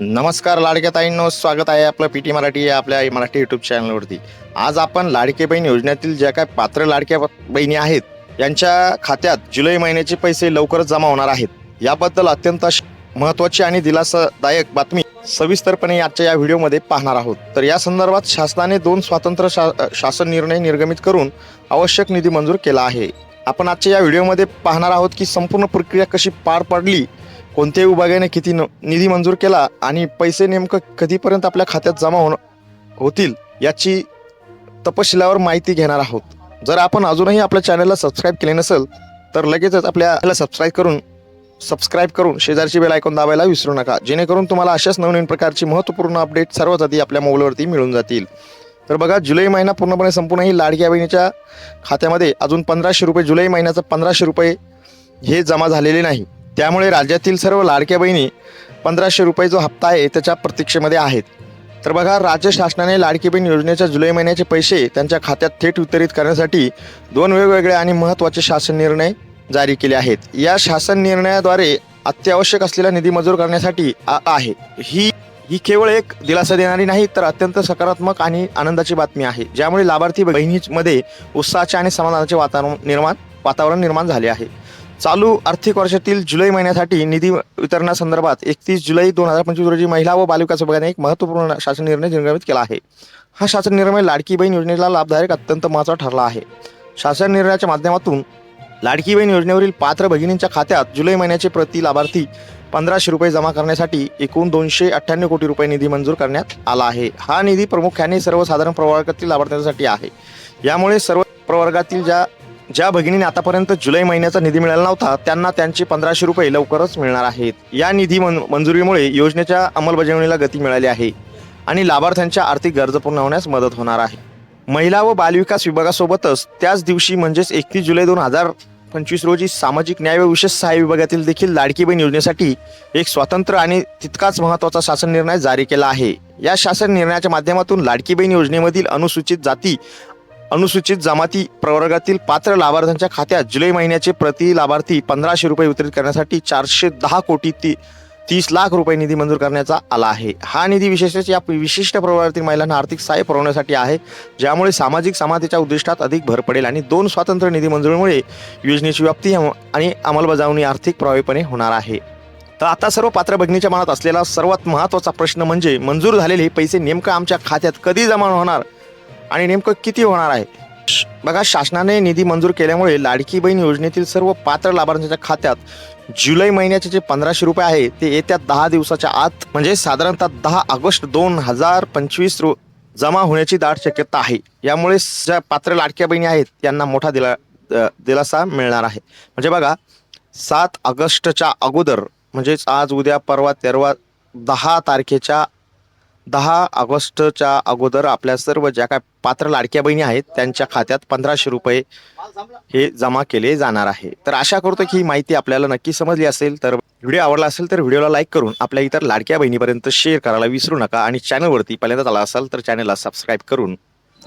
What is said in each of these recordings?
नमस्कार लाडक्या ताईंनो स्वागत आहे आपलं पी टी मराठी या आपल्या मराठी यूट्यूब चॅनलवरती आज आपण लाडके बहीण योजनेतील ज्या काय पात्र लाडक्या बहिणी आहेत यांच्या खात्यात जुलै महिन्याचे पैसे लवकरच जमा होणार आहेत. याबद्दल अत्यंत श- महत्त्वाची आणि दिलासादायक बातमी सविस्तरपणे आजच्या या व्हिडिओमध्ये पाहणार आहोत. तर या संदर्भात शासनाने दोन स्वातंत्र्य शा शासन निर्णय निर्गमित करून आवश्यक निधी मंजूर केला आहे. आपण आजच्या या व्हिडिओमध्ये पाहणार आहोत की संपूर्ण प्रक्रिया कशी पार पडली कोणत्याही विभागाने किती न- निधी मंजूर केला आणि पैसे नेमकं कधीपर्यंत आपल्या खात्यात जमा होण होतील याची तपशिलावर माहिती घेणार आहोत. जर आपण अजूनही आपल्या चॅनलला सबस्क्राईब केले नसेल तर लगेचच आपल्याला सबस्क्राईब करून सबस्क्राईब करून शेजारची बेल ऐकून दाबायला विसरू नका. जेणेकरून तुम्हाला अशाच नवनवीन प्रकारची महत्त्वपूर्ण अपडेट सर्वात आधी आपल्या मोबाईलवरती मिळून जातील. तर बघा जुलै महिना पूर्णपणे संपूर्ण ही लाडक्या बहिणीच्या खात्यामध्ये अजून पंधराशे रुपये जुलै महिन्याचं पंधराशे रुपये हे जमा झालेले नाही. त्यामुळे राज्यातील सर्व लाडक्या बहिणी पंधराशे रुपये जो हप्ता आहे त्याच्या प्रतीक्षेमध्ये आहेत. तर बघा राज्य शासनाने लाडकी बहीण योजनेच्या जुलै महिन्याचे पैसे त्यांच्या खात्यात थेट वितरित करण्यासाठी दोन वेगवेगळे आणि महत्त्वाचे शासन निर्णय जारी केले आहेत. या शासन निर्णयाद्वारे अत्यावश्यक असलेला निधी मंजूर करण्यासाठी आ- आहे. ही ही केवळ एक दिलासा देणारी नाही तर अत्यंत सकारात्मक आणि आनंदाची बातमी आहे ज्यामुळे लाभार्थी बहिणीमध्ये उत्साहाचे आणि समाधानाचे वातावरण निर्माण वातावरण निर्माण झाले आहे. चालू आर्थिक वर्षातील जुलै महिन्यासाठी निधी वितरणासंदर्भात एकतीस जुलै दोन हजार पंचवीस रोजी महिला व बालिका विभागाने एक महत्त्वपूर्ण शासन निर्णय निर्गमित केला आहे. हा शासन निर्णय लाडकी बहीण योजनेला लाभदायक अत्यंत महत्त्वाचा ठरला आहे. शासन निर्णयाच्या माध्यमातून लाडकी बहीण योजनेवरील पात्र भगिनींच्या खात्यात जुलै महिन्याचे प्रति लाभार्थी पंधराशे रुपये जमा करण्यासाठी एकूण दोनशे अठ्ठ्याण्णव कोटी रुपये निधी मंजूर करण्यात आला आहे. हा निधी प्रामुख्याने सर्वसाधारण प्रवर्गातील लाभार्थ्यांसाठी आहे. यामुळे सर्व प्रवर्गातील ज्या ज्या भगिनीने आतापर्यंत जुलै महिन्याचा निधी मिळाला नव्हता त्यांना त्यांचे पंधराशे रुपये लवकरच मिळणार आहेत. या निधी मन मंजुरीमुळे योजनेच्या अंमलबजावणीला गती मिळाली आहे आणि लाभार्थ्यांच्या आर्थिक गरजा पूर्ण होण्यास मदत होणार आहे. महिला व बालविकास विभागासोबतच त्याच दिवशी म्हणजेच एकतीस जुलै दोन हजार पंचवीस रोजी सामाजिक न्याय व विशेष सहाय्य विभागातील देखील लाडकी बहीण योजनेसाठी एक स्वतंत्र आणि तितकाच महत्त्वाचा शासन निर्णय जारी केला आहे. या शासन निर्णयाच्या माध्यमातून लाडकी बहीण योजनेमधील अनुसूचित जाती अनुसूचित जमाती प्रवर्गातील पात्र लाभार्थ्यांच्या खात्यात जुलै महिन्याचे प्रति लाभार्थी पंधराशे रुपये वितरित करण्यासाठी चारशे दहा कोटी ती तीस लाख रुपये निधी मंजूर करण्याचा आला आहे. हा निधी विशेषतः या विशिष्ट प्रवर्गातील महिलांना आर्थिक सहाय्य पुरवण्यासाठी आहे ज्यामुळे सामाजिक समाधीच्या उद्दिष्टात अधिक भर पडेल आणि दोन स्वातंत्र्य निधी मंजुरीमुळे योजनेची व्याप्ती आणि अंमलबजावणी आर्थिक प्रभावीपणे होणार आहे. तर आता सर्व पात्र भगिनीच्या मनात असलेला सर्वात महत्त्वाचा प्रश्न म्हणजे मंजूर झालेले हे पैसे नेमकं आमच्या खात्यात कधी जमा होणार आणि नेमकं किती होणार आहे? बघा शासनाने निधी मंजूर केल्यामुळे लाडकी बहीण योजनेतील सर्व पात्र लाभार्थ्यांच्या खात्यात जुलै महिन्याचे जे पंधराशे रुपये आहे ते येत्या दहा दिवसाच्या आत म्हणजे साधारणतः दहा ऑगस्ट दोन हजार पंचवीस रो जमा होण्याची दाट शक्यता आहे. यामुळे ज्या पात्र लाडक्या बहिणी आहेत त्यांना मोठा दिला दिलासा मिळणार आहे. म्हणजे बघा सात ऑगस्टच्या अगोदर म्हणजेच आज उद्या परवा तेरवा दहा तारखेच्या दहा ऑगस्टच्या अगोदर आपल्या सर्व ज्या काय पात्र लाडक्या बहिणी आहेत त्यांच्या खात्यात पंधराशे रुपये हे जमा केले जाणार आहे. तर आशा करतो की ही माहिती आपल्याला नक्की समजली असेल तर व्हिडिओ आवडला असेल तर व्हिडिओला लाईक करून आपल्या इतर लाडक्या बहिणीपर्यंत शेअर करायला विसरू नका आणि चॅनलवरती पहिल्यांदाच आला असाल तर चॅनलला सबस्क्राईब करून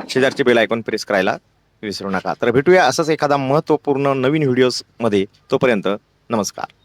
शेजारचे बेल आयकॉन प्रेस करायला विसरू नका. तर भेटूया असंच एखादा महत्त्वपूर्ण नवीन व्हिडिओजमध्ये. तोपर्यंत नमस्कार.